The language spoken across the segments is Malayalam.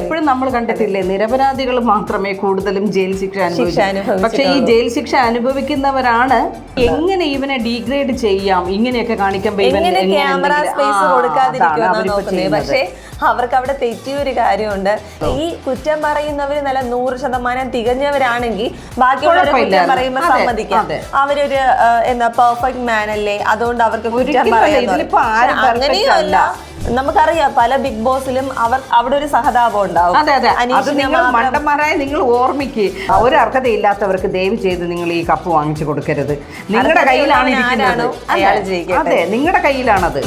എപ്പോഴും നമ്മൾ കണ്ടിട്ടില്ലേ? നിരപരാധികൾ മാത്രമേ കൂടുതലും ജയിൽ ശിക്ഷ അനുഭവിച്ചു പക്ഷേ ഈ ജയിൽ ശിക്ഷ അനുഭവിക്കുന്നവരാണ് എങ്ങനെ ഇവനെ ഡീഗ്രേഡ് ചെയ്യാം? ഇങ്ങനെയൊക്കെ ചെയ്യുന്നത്. പക്ഷേ അവർക്ക് അവിടെ തെറ്റിയ ഒരു കാര്യമുണ്ട് ഈ കുറ്റം പറയുന്നവർ നല്ല നൂറ് ശതമാനം തികഞ്ഞവരാണെങ്കിൽ ബാക്കിയുള്ളവരെ കുറ്റം പറയുമ്പോൾ സമ്മതിക്കാം. അവരൊരു എന്താ പെർഫെക്റ്റ് മാൻ അല്ലേ? അതുകൊണ്ട് അവർക്ക് കുറ്റം. പറയാൻ അങ്ങനെയല്ല നമുക്കറിയാം പല ബിഗ് ബോസിലും അവർ അവിടെ ഒരു സഹതാപം ഉണ്ടാവും. അതെ അതെ. അത് നിങ്ങൾ മണ്ടന്മാരായ നിങ്ങൾ ഓർമ്മിക്ക്. ഒരു അർഹതയില്ലാത്തവർക്ക് ദയവ് ചെയ്ത് നിങ്ങൾ ഈ കപ്പ് വാങ്ങിച്ചു കൊടുക്കരുത്. നിങ്ങളുടെ കയ്യിലാണ് ഇരിക്കുന്നത്. അതെ നിങ്ങളുടെ കയ്യിലാണത്.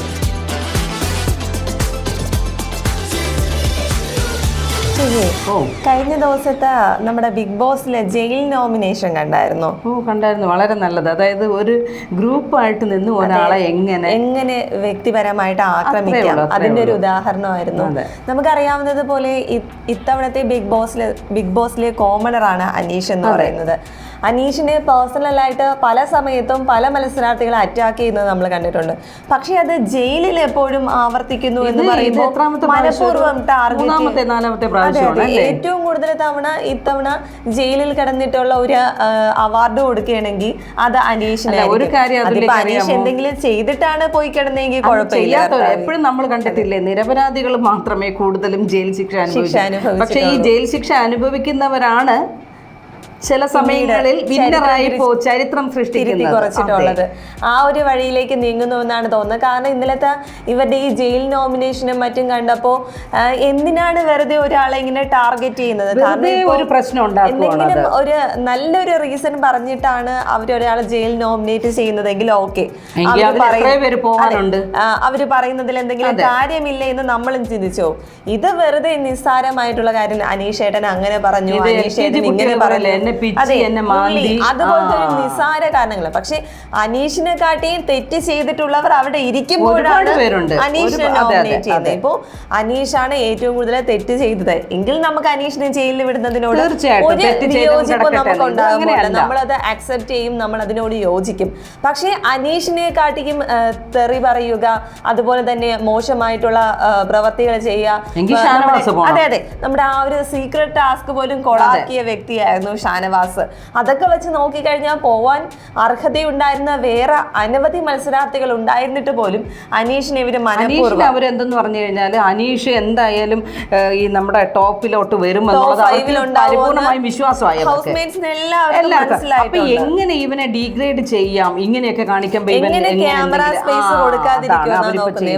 കഴിഞ്ഞ ദിവസത്തെ നമ്മുടെ ബിഗ് ബോസിലെ ജയിൽ നോമിനേഷൻ കണ്ടായിരുന്നു? ഓ കണ്ടായിരുന്നു. വളരെ നല്ലത്. അതായത് ഒരു ഗ്രൂപ്പായിട്ട് നിന്ന് ഒരാളെ എങ്ങനെ എങ്ങനെ വ്യക്തിപരമായിട്ട് ആക്രമിക്കാം? അതിന്റെ ഒരു ഉദാഹരണമായിരുന്നു. നമുക്കറിയാവുന്നത് പോലെ ഇത്തവണത്തെ ബിഗ് ബോസിലെ ബിഗ് ബോസിലെ കോമണറാണ് അനീഷ് എന്ന് പറയുന്നത്. അനീഷിനെ പേഴ്സണലായിട്ട് പല സമയത്തും പല മത്സരാർത്ഥികളെ അറ്റാക്ക് ചെയ്യുന്നത് നമ്മൾ കണ്ടിട്ടുണ്ട്. പക്ഷേ അത് ജയിലിൽ എപ്പോഴും ആവർത്തിക്കുന്നു എന്ന് പറയുമ്പോൾ മനഃപൂർവം ടാർഗറ്റ് ഏറ്റവും കൂടുതൽ തവണ ഇത്തവണ ജയിലിൽ കിടന്നിട്ടുള്ള ഒരു അവാർഡ് കൊടുക്കുകയാണെങ്കിൽ അത് അനീഷിന് ഒരു കാര്യം അനീഷ് എന്തെങ്കിലും ചെയ്തിട്ടാണ് പോയി കിടന്നെങ്കിൽ കുഴപ്പമില്ല. എപ്പോഴും നമ്മൾ കണ്ടിട്ടില്ലേ? നിരപരാധികൾ മാത്രമേ കൂടുതലും ജയിൽ ശിക്ഷ അനുഭവിച്ചു. പക്ഷെ ഈ ജയിൽ ശിക്ഷ അനുഭവിക്കുന്നവരാണ് ചില സമയങ്ങളിൽ വിന്നറായി ചരിത്രം കുറച്ചിട്ടുള്ളത്. ആ ഒരു വഴിയിലേക്ക് നീങ്ങുന്നു എന്നാണ് തോന്നുന്നത്. കാരണം ഇന്നലത്തെ ഇവരുടെ ഈ ജയിൽ നോമിനേഷനും മറ്റും കണ്ടപ്പോൾ എന്തിനാണ് വെറുതെ ഒരാളെ ഇങ്ങനെ ടാർഗറ്റ് ചെയ്യുന്നത്? കാരണം ഒരു പ്രശ്നം എന്തെങ്കിലും ഒരു നല്ലൊരു റീസൺ പറഞ്ഞിട്ടാണ് അവരൊരാൾ ജയിൽ നോമിനേറ്റ് ചെയ്യുന്നതെങ്കിൽ ഓക്കെ അവർ പറയുന്നതിൽ എന്തെങ്കിലും കാര്യമില്ല എന്ന് നമ്മളും ചിന്തിച്ചോ? ഇത് വെറുതെ നിസ്സാരമായിട്ടുള്ള കാര്യം അനീഷ് ഏട്ടൻ അങ്ങനെ പറഞ്ഞു അനീഷേട്ടൻ അനീഷ് LKG ഏട്ടൻ ഇങ്ങനെ പറഞ്ഞു. അതെ. അതുപോലത്തെ ഒരു നിസാര കാരണങ്ങൾ പക്ഷെ അനീഷിനെ കാട്ടിയും തെറ്റ് ചെയ്തിട്ടുള്ളവർ അവിടെ ഒരുപാട് ഇരിക്കുമ്പോഴാണ് പേരുണ്ട്. അനീഷിനെ ഒരുപാ- അതെ, അതെ, നോമിനേറ്റ് ചെയ്യുന്നത് ഇപ്പോ അനീഷാണ് ഏറ്റവും കൂടുതൽ തെറ്റ് ചെയ്തത് എങ്കിൽ നമുക്ക് അനീഷിനെ ജയിലിൽ വിടുന്നതിനോട് തീർച്ചയായിട്ടും. ഒരു തെറ്റ് ചെയ്തവൻ വിയോജിപ്പ് കിടക്കട്ടെ. നമുക്ക് ഇത് അങ്ങനെയല്ല. നമ്മളത് അക്സെപ്റ്റ് ചെയ്യും നമ്മൾ അതിനോട് യോജിക്കും പക്ഷേ അനീഷിനെ കാട്ടിയും ആ, തെറി പറയുക അതുപോലെ തന്നെ മോശമായിട്ടുള്ള ആ, പ്രവർത്തികൾ ചെയ്യുക എങ്കിൽ ആ, ഷാനവാസ് നമ്മുടെ- പോണം. അതെ അതെ നമ്മുടെ ആ ഒരു സീക്രട്ട് ടാസ്ക് പോലും കൊളാക്കിയ വ്യക്തിയായിരുന്നു ഷാനവാസ്. അതൊക്കെ വെച്ച് നോക്കിക്കഴിഞ്ഞാൽ പോവാൻ അർഹതയുണ്ടായിരുന്ന വേറെ അനവധി മത്സരാർത്ഥികൾ ഉണ്ടായിരുന്നിട്ട് പോലും അനീഷിനെ ഇവർ മനഃപൂർവം അവരെന്തെന്ന് പറഞ്ഞു കഴിഞ്ഞാൽ അനീഷ് എന്തായാലും ഈ നമ്മുടെ ടോപ്പിലോട്ട് വരും പരിപൂർണമായി വിശ്വാസമായി അപ്പൊ എങ്ങനെ ഇവനെ ഡീഗ്രേഡ് ചെയ്യാം? ഇങ്ങനെയൊക്കെ ക്യാമറ സ്പേസ്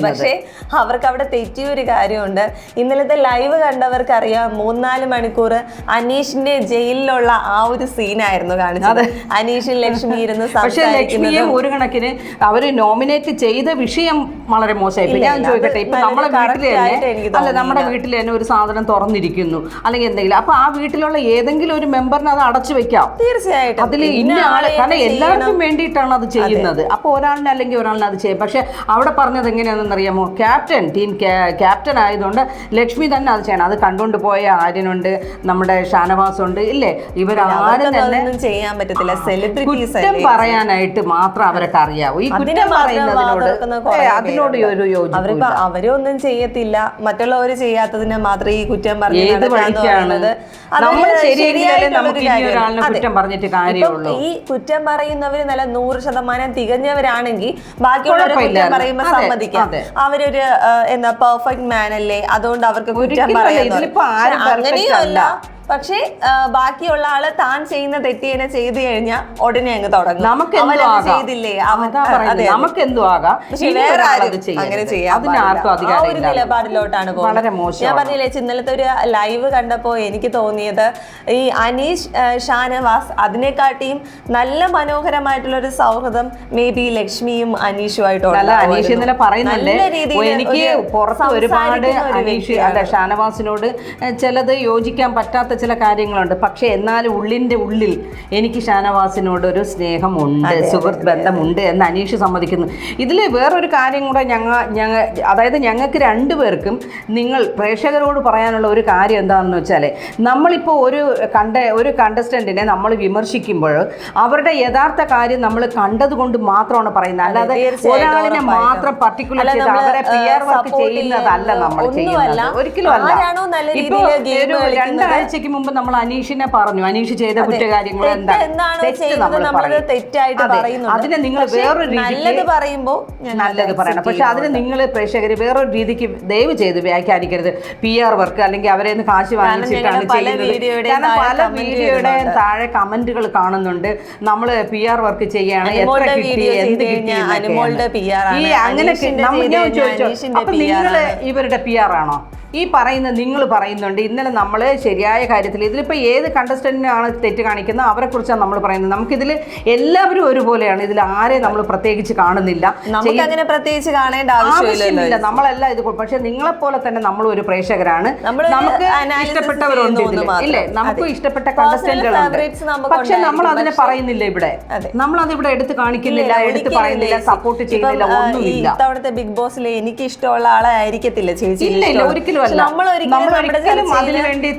പക്ഷേ അവർക്ക് അവിടെ തെറ്റിയ ഒരു കാര്യമുണ്ട്. ഇന്നലത്തെ ലൈവ് കണ്ടവർക്ക് കണ്ടവർക്കറിയാം മൂന്നാൽ മണിക്കൂർ അനീഷിന്റെ ജയിലിലുള്ള ആ ഒരു സീനായിരുന്നു കാണിച്ചത്. അനീഷും ലക്ഷ്മി ഇരുന്ന് പക്ഷേ ലക്ഷ്മിയെ ഒരു കണക്കിന് അവർ നോമിനേറ്റ് ചെയ്ത വിഷയം വളരെ മോശമായി. ഞാൻ ചോദിക്കട്ടെ ഇപ്പൊ നമ്മുടെ വീട്ടിൽ തന്നെ അല്ല നമ്മുടെ വീട്ടിൽ തന്നെ ഒരു സാധനം തുറന്നിരിക്കുന്നു. അല്ലെങ്കിൽ എന്തെങ്കിലും. അപ്പൊ ആ വീട്ടിലുള്ള ഏതെങ്കിലും ഒരു മെമ്പറിന് അത് അടച്ചു വെക്കാം. തീർച്ചയായിട്ടും. അതിൽ ഇന്ന ആളെ കാരണം എല്ലാവർക്കും വേണ്ടിയിട്ടാണ് അത് ചെയ്യുന്നത്. അപ്പൊ ഒരാളിനെ അല്ലെങ്കിൽ ഒരാളിനെ അത് ചെയ്യും. പക്ഷെ അവിടെ പറഞ്ഞത് എങ്ങനെയാണെന്ന് അറിയാമോ? ക്യാപ്റ്റൻ ടീം ക്യാപ്റ്റൻ ആയതുകൊണ്ട് ലക്ഷ്മി തന്നെ അത് ചെയ്യണം. അത് കണ്ടുകൊണ്ട് പോയ ആര്യനുണ്ട് നമ്മുടെ ഷാനവാസ് ഉണ്ട് ഇല്ലേ? ഇവരാരും അതൊന്നും ചെയ്യാൻ പറ്റത്തില്ല. സെലിബ്രിറ്റീസ് പറയാനായിട്ട് മാത്രം അവരൊക്കെ അറിയാവൂ. ഈ കുറ്റം പറയുന്നതിനോട് അതിനോട് ഒരു അവരിപ്പോ അവരൊന്നും ചെയ്യത്തില്ല. മറ്റുള്ളവർ ചെയ്യാത്തതിനെ മാത്രം ഈ കുറ്റം പറഞ്ഞത് ഈ കുറ്റം പറയുന്നവര് നല്ല നൂറ് ശതമാനം തികഞ്ഞവരാണെങ്കിൽ ബാക്കിയുള്ളവരെ കുറ്റം പറയുമ്പോൾ സമ്മതിക്കാം. അവരൊരു എന്താ പെർഫെക്റ്റ് മാൻ അല്ലേ? അതുകൊണ്ട് അവർക്ക് കുറ്റം ഒരിക്കലും അല്ല. പക്ഷേ ബാക്കിയുള്ള ആൾ താൻ ചെയ്യുന്ന തെറ്റിനെ ചെയ്തു കഴിഞ്ഞാൽ ഉടനെ അങ്ങ് തുടങ്ങും. നമുക്ക് ചെയ്തില്ലേ. നമുക്ക് എന്തോ ആകാം. വേറെ അങ്ങനെ ഒരു നിലപാടിലോട്ടാണ് വളരെ പോകുന്നത് ഞാൻ പറഞ്ഞില്ലേ ഇന്നലത്തെ ഒരു ലൈവ് കണ്ടപ്പോ എനിക്ക് തോന്നിയത് ഈ അനീഷ് ഷാനവാസ് അതിനെക്കാട്ടിയും നല്ല മനോഹരമായിട്ടുള്ള ഒരു സൗഹൃദം മേ ബി ലക്ഷ്മിയും അനീഷുമായിട്ടുള്ള അല്ല ഉണ്ടാവുമായിരുന്നു. അനീഷ് ഇന്നലെ പറയുന്നുണ്ട്. നല്ല രീതിയിൽ എനിക്ക് പുറത്ത് ഒരുപാട് അനീഷ് അതെ ഷാനവാസിനോട് ചിലത് യോജിക്കാൻ പറ്റാത്ത ചില കാര്യങ്ങളുണ്ട്. പക്ഷേ എന്നാലും ഉള്ളിന്റെ ഉള്ളിൽ എനിക്ക് ഷാനവാസിനോട് ഒരു സ്നേഹമുണ്ട് സുഹൃത്ത് ബന്ധമുണ്ട് എന്ന് അനീഷ് സമ്മതിക്കുന്നു. ഇതിൽ വേറൊരു കാര്യം കൂടെ ഞങ്ങൾ ഞങ്ങൾ അതായത് ഞങ്ങൾക്ക് രണ്ടുപേർക്കും നിങ്ങൾ പ്രേക്ഷകരോട് പറയാനുള്ള ഒരു കാര്യം എന്താണെന്ന് വെച്ചാൽ നമ്മളിപ്പോൾ ഒരു കണ്ട ഒരു കണ്ടസ്റ്റന്റിനെ നമ്മൾ വിമർശിക്കുമ്പോൾ അവരുടെ യഥാർത്ഥ കാര്യം നമ്മൾ കണ്ടതുകൊണ്ട് മാത്രമാണ് പറയുന്നത്. അല്ലാതെ ഒരാളിനെ മാത്രം പർട്ടിക്കുലർ ചെയ്ത് അവരെ പി ആർ വർക്ക് ചെയ്യുന്നതല്ല നമ്മൾ ചെയ്യുന്നത്. ഒരിക്കലും അല്ല ഇപ്പോൾ ഒരു കളിക്കുന്നത്? രണ്ടാഴ്ചയ്ക്ക് മുമ്പ് നമ്മൾ അനീഷിനെ പറഞ്ഞു. അനീഷ് ചെയ്ത കുറ്റകാര്യങ്ങൾ എന്താണോ? തെറ്റായിട്ട് അതെ. അതിനെ നിങ്ങൾ വേറൊരു നല്ലത് പറയുമ്പോൾ നല്ലത് പറയണം. പക്ഷെ അതിന് നിങ്ങൾ പ്രേക്ഷകർ വേറൊരു രീതിക്ക് ദയവ് ചെയ്ത് വ്യാഖ്യാനിക്കരുത്. പി ആർ വർക്ക് അല്ലെങ്കിൽ അവരെ കാശ് വാങ്ങിച്ചിട്ടാണ് പല ചെയ്യുന്നത്. കാരണം പല വീഡിയോയുടെ താഴെ കമന്റുകൾ കാണുന്നുണ്ട്. നമ്മൾ പി ആർ വർക്ക് ചെയ്യാണ്. എത്ര കിട്ടി എന്ത് കിട്ടി. ഈ അങ്ങനെ ചോദിച്ചു അപ്പൊ നിങ്ങൾ ഇവരുടെ പി ആർ ആണോ? ഈ പറയുന്ന നിങ്ങൾ പറയുന്നുണ്ട്. ഇന്നലെ നമ്മൾ ശരിയായ കാര്യത്തിൽ. ഇതിലിപ്പോൾ ഏത് കണ്ടസ്റ്റന്റിനാണ് തെറ്റ് കാണിക്കുന്നത് അവരെ കുറിച്ചാണ് നമ്മൾ പറയുന്നത്. നമുക്കിതിൽ എല്ലാവരും ഒരുപോലെയാണ്. ഇതിൽ ആരെ നമ്മൾ പ്രത്യേകിച്ച് കാണുന്നില്ല. നമുക്ക് അങ്ങനെ പ്രത്യേകിച്ച് കാണേണ്ട ആവശ്യമില്ല നമ്മളെല്ലാം ഇത് പക്ഷെ നിങ്ങളെ പോലെ തന്നെ നമ്മൾ ഒരു പ്രേക്ഷകരാണ്. നമുക്ക് ഇഷ്ടപ്പെട്ടവരുണ്ട്. ഇല്ലേ? നമുക്ക് ഇഷ്ടപ്പെട്ട കണ്ടസ്റ്റന്റുകളുണ്ട് പക്ഷെ നമ്മൾ അതിനെ പറയുന്നില്ല ഇവിടെ. നമ്മൾ അതിവിടെ ഇവിടെ എടുത്ത് കാണിക്കുന്നില്ല എടുത്ത് പറയുന്നില്ല സപ്പോർട്ട് ചെയ്യുന്നില്ല ഒന്നുമില്ല. ഇത്തവണത്തെ ബിഗ് ബോസിൽ എനിക്ക് ഇഷ്ടമുള്ള ആളായിരിക്കത്തില്ല ചേച്ചി. ഇല്ല ഒരിക്കലും അല്ല. നമ്മൾ ഒരിക്കലും അതിനു വേണ്ടി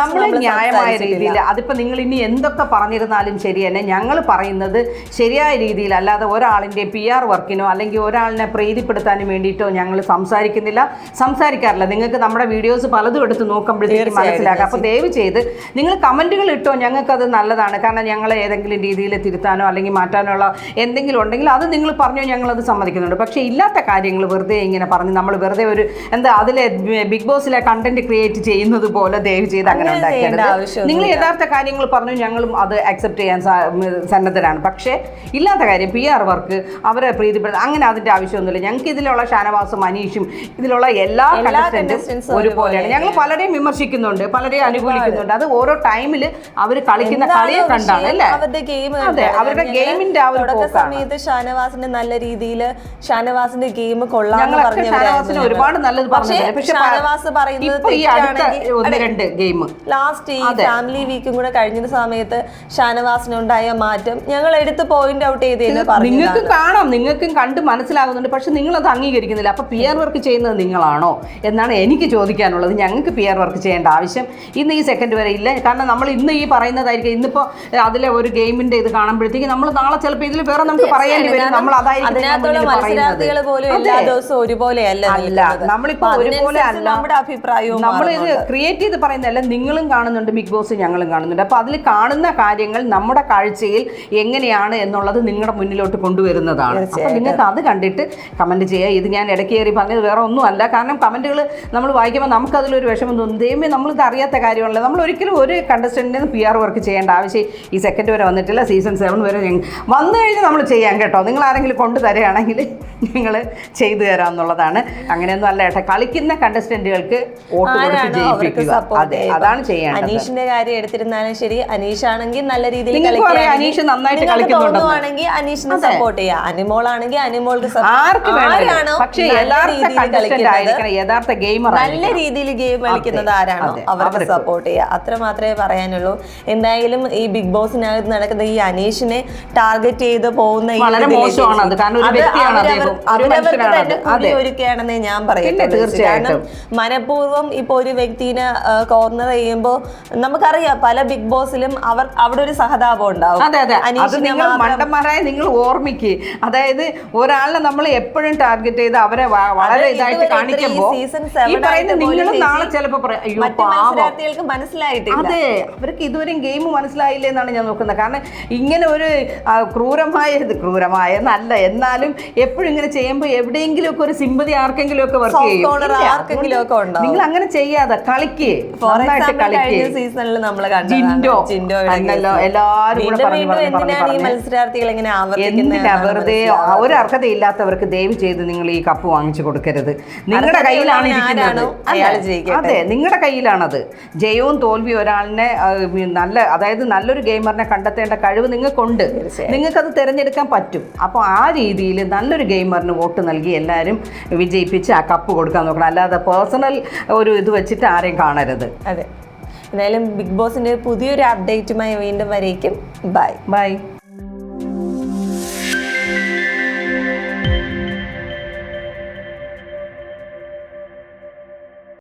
നമ്മൾ ന്യായമായ രീതിയിൽ അതിപ്പോ നിങ്ങൾ ഇനി എന്തൊക്കെ പറഞ്ഞിരുന്നാലും ശരി തന്നെ ഞങ്ങൾ പറയുന്നത് ശരിയായ രീതിയിൽ അല്ലാതെ ഒരാളിന്റെ പി ആർ വർക്കിനോ അല്ലെങ്കിൽ ഒരാളിനെ പ്രീതിപ്പെടുത്താനും വേണ്ടിയിട്ടോ ഞങ്ങൾ സംസാരിക്കുന്നില്ല. സംസാരിക്കാറില്ല. നിങ്ങൾക്ക് നമ്മുടെ വീഡിയോസ് പലതും എടുത്ത് നോക്കുമ്പോഴത്തേക്കും മനസ്സിലാക്കാം. അപ്പോൾ ദയവ് ചെയ്ത് നിങ്ങൾ കമന്റുകൾ ഇട്ടോ ഞങ്ങൾക്കത് നല്ലതാണ്. കാരണം ഞങ്ങൾ ഏതെങ്കിലും രീതിയിൽ തിരുത്താനോ അല്ലെങ്കിൽ മാറ്റാനോ ഉള്ള എന്തെങ്കിലും ഉണ്ടെങ്കിൽ അത് നിങ്ങൾ പറഞ്ഞോ ഞങ്ങളത് സമ്മതിക്കുന്നുണ്ട്. പക്ഷേ ഇല്ലാത്ത കാര്യങ്ങൾ വെറുതെ ഇങ്ങനെ പറഞ്ഞ് നമ്മൾ വെറുതെ ഒരു എന്താ അതിലെ ബിഗ് ബോസിലെ കണ്ടന്റ് ക്രിയേറ്റ് ചെയ്യുന്നത് പോലെ ദയവ് ചെയ്ത് അങ്ങനെ ആവശ്യമൊന്നുമില്ല. നിങ്ങൾ യഥാർത്ഥ കാര്യങ്ങൾ പറഞ്ഞു ഞങ്ങളും അത് അക്സെപ്റ്റ് ചെയ്യാൻ സന്നദ്ധരാണ്. പക്ഷേ ഇല്ലാത്ത കാര്യം പി ആർ വർക്ക് അവരെ പ്രീതിപ്പെടുന്നത് അങ്ങനെ അതിന്റെ ആവശ്യമൊന്നുമില്ല. ഞങ്ങൾക്ക് ഇതിലുള്ള ഷാനവാസും അനീഷും ഇതിലുള്ള എല്ലാ കണ്ടസ്റ്റന്റും ഒരുപോലെയാണ്. ഞങ്ങൾ പലരെയും വിമർശിക്കുന്നുണ്ട്. പലരെയും അനുകൂലിക്കുന്നുണ്ട്. അത് ഓരോ ടൈമിൽ അവർ കളിക്കുന്ന കളിയെ കണ്ടാണ് അല്ലേ? അതെ അവരുടെ ഗെയിമിന്റെ ആ ഒരു സമയത്ത് ഷാനവാസിന്റെ നല്ല രീതിയിൽ ഷാനവാസിന്റെ ഗെയിം കൊള്ളാം ഷാനവാസിന് ഒരുപാട് നല്ലത് പക്ഷേ ഷാനവാസ് പറയുന്നത് ഒന്ന് രണ്ട് ഗെയിം ലാസ്റ്റ് ഈ ഫാമിലി വീക്കും കൂടെ കഴിഞ്ഞ സമയത്ത് ഷാനവാസിനുണ്ടായ മാറ്റം ഞങ്ങൾ എടുത്ത് പോയിന്റ് ഔട്ട് ചെയ്ത് നിങ്ങൾക്ക് കാണാം നിങ്ങൾക്കും കണ്ട് മനസ്സിലാകുന്നുണ്ട് പക്ഷെ നിങ്ങൾ അത് അംഗീകരിക്കുന്നില്ല. അപ്പൊ പി ആർ വർക്ക് ചെയ്യുന്നത് നിങ്ങളാണോ എന്നാണ് എനിക്ക് ചോദിക്കാനുള്ളത്. ഞങ്ങൾക്ക് പി ആർ വർക്ക് ചെയ്യേണ്ട ആവശ്യം ഇന്ന് ഈ സെക്കൻഡ് വരെ ഇല്ല. കാരണം നമ്മൾ ഇന്ന് ഈ പറയുന്നതായിരിക്കും ഇന്നിപ്പോ അതിലെ ഒരു ഗെയിമിന്റെ ഇത് കാണുമ്പോഴത്തേക്ക് നമ്മൾ നാളെ ചിലപ്പോൾ ഇതിൽ വേറെ നമുക്ക് പറയേണ്ടി വരും. നമ്മൾ അതായിരിക്കും നിങ്ങളുടെ അതിനകത്തുള്ള മുന്നിൽ പോലും എല്ലാ ദിവസവും ഒരുപോലെയല്ല അല്ല. നമ്മളിപ്പോ ഒരുപോലെ അല്ല നമ്മുടെ അഭിപ്രായവും നമ്മളിത് ഇത് ക്രിയേറ്റ് ചെയ്ത് പറയുന്നതല്ല നിങ്ങളും കാണുന്നുണ്ട് ബിഗ് ബോസ് ഞങ്ങളും കാണുന്നുണ്ട്. അപ്പോൾ അതിൽ കാണുന്ന കാര്യങ്ങൾ നമ്മുടെ കാഴ്ചയിൽ എങ്ങനെയാണ് എന്നുള്ളത് നിങ്ങളുടെ മുന്നിലോട്ട് കൊണ്ടുവരുന്നതാണ്. അപ്പോൾ നിങ്ങൾക്ക് അത് കണ്ടിട്ട് കമന്റ് ചെയ്യുക ഇത് ഞാൻ ഇടയ്ക്ക് കയറി പറഞ്ഞത് വേറെ ഒന്നുമല്ല. കാരണം കമന്റുകൾ നമ്മൾ വായിക്കുമ്പോൾ നമുക്കതിലൊരു വിഷമം തോന്നും. ദൈവമേ നമ്മളിത് അറിയാത്ത കാര്യമല്ല നമ്മൾ ഒരിക്കലും ഒരു കണ്ടസ്റ്റന്റിന് പി ആർ വർക്ക് ചെയ്യേണ്ട ആവശ്യം ഈ സെക്കൻഡ് വരെ വന്നിട്ടില്ല. സീസൺ സെവൻ വരെ വന്നു കഴിഞ്ഞാൽ നമ്മൾ ചെയ്യാം കേട്ടോ. നിങ്ങൾ ആരെങ്കിലും കൊണ്ടു തരികയാണെങ്കിൽ ഞങ്ങൾ ചെയ്തു തരാം എന്നുള്ളതാണ്. അങ്ങനെയൊന്നും അല്ല ഏട്ടാ. കളിക്കുന്ന കണ്ടസ്റ്റന്റുകൾക്ക് വോട്ട് കൊടുത്ത് ജയിപ്പിക്കുക. അതെ അതാണ് ചെയ്യേണ്ടത്. അനീഷിന്റെ കാര്യം എടുത്തിരുന്നാലും ശരി. അനീഷ് ആണെങ്കിൽ നല്ല രീതിയിൽ അനീഷ് നന്നായിട്ട് കളിക്കുന്നുണ്ടെങ്കിൽ. അനീഷിനെ സപ്പോർട്ട് ചെയ്യാം. അനിമോൾ ആണെങ്കിൽ അനിമോൾക്ക് പക്ഷേ നല്ല യഥാർത്ഥ ഗെയിമർ നല്ല രീതിയിൽ ഗെയിം കളിക്കുന്നത് ആരാണോ അവർക്ക്. സപ്പോർട്ട് ചെയ്യുക അത്ര മാത്രമേ പറയാനുള്ളൂ. എന്തായാലും ഈ ബിഗ് ബോസിനകത്ത് നടക്കുന്ന ഈ അനീഷിനെ ടാർഗറ്റ് ചെയ്ത് പോകുന്ന അവരവർക്ക് തന്നെ. ഒരുക്കുകയാണെന്നേ ഞാൻ പറയുന്നത് കാരണം മനഃപൂർവം ഇപ്പൊ ഒരു വ്യക്തിനെ കോർണർ ചെയ്യുമ്പോൾ നമുക്കറിയാം പല ബിഗ് ബോസിലും അവർ അവിടെ ഒരു സഹതാപം ഉണ്ടാവും. അതെ അതെ. അത് നിങ്ങൾ മണ്ടന്മാരായ നിങ്ങൾ ഓർമ്മിക്കുക അതായത് ഒരാളെ നമ്മൾ എപ്പോഴും ടാർഗറ്റ് ചെയ്ത് അവരെ വളരെ ഇതായിട്ട് കാണിക്കുമ്പോൾ നിങ്ങളും നാളെ ചിലപ്പോൾ മത്സരാർത്ഥികൾക്ക് അതെ അവർക്ക് ഇതുവരെയും ഗെയിം മനസ്സിലായില്ലേ എന്നാണ് ഞാൻ നോക്കുന്നത്. കാരണം ഇങ്ങനെ ഒരു ക്രൂരമായ ഇത് ക്രൂരമായ നല്ല എന്നാലും എപ്പോഴും ഇങ്ങനെ ചെയ്യുമ്പോൾ എവിടെയെങ്കിലും ഒക്കെ ഒരു സിമ്പതി ആർക്കെങ്കിലും ഒക്കെ വർക്ക് ചെയ്യും. നിങ്ങൾ അങ്ങനെ ചെയ്യാതെ കളിക്ക്. ഫോർ എക്സാമ്പിൾ കഴിഞ്ഞ സീസണിൽ നമ്മൾ ജിൻഡോ. എല്ലാവരും എന്തിനാണ് ഈ മത്സരാർത്ഥികൾ ഇങ്ങനെ വെറുതെ ഒരു ഒരു അർഹതയില്ലാത്തവർക്ക് ദയവ് ചെയ്ത് നിങ്ങൾ ഈ കപ്പ് വാങ്ങിച്ചു കൊടുക്കരുത്. നിങ്ങളുടെ കയ്യിലാണ്. അതെ നിങ്ങളുടെ കയ്യിലാണത്. ജയവും തോൽവിയും ഒരാളിനെ നല്ല അതായത് നല്ലൊരു ഗെയിമറിനെ കണ്ടെത്തേണ്ട കഴിവ് നിങ്ങൾക്കുണ്ട്. നിങ്ങൾക്കത് തിരഞ്ഞെടുക്കാൻ പറ്റും. അപ്പോൾ ആ രീതിയിൽ നല്ലൊരു ഗെയിമറിന് വോട്ട് നൽകി എല്ലാവരും വിജയിപ്പിച്ച് ആ കപ്പ് കൊടുക്കാൻ നോക്കണം. അല്ലാതെ പേഴ്സണൽ ഒരു ഇത് വെച്ചിട്ട് ആരെയും കാണരുത്. അതെ. എന്തായാലും ബിഗ് ബോസിന്റെ പുതിയൊരു അപ്ഡേറ്റുമായി വീണ്ടും വരേക്കും. ബൈ. ബൈ.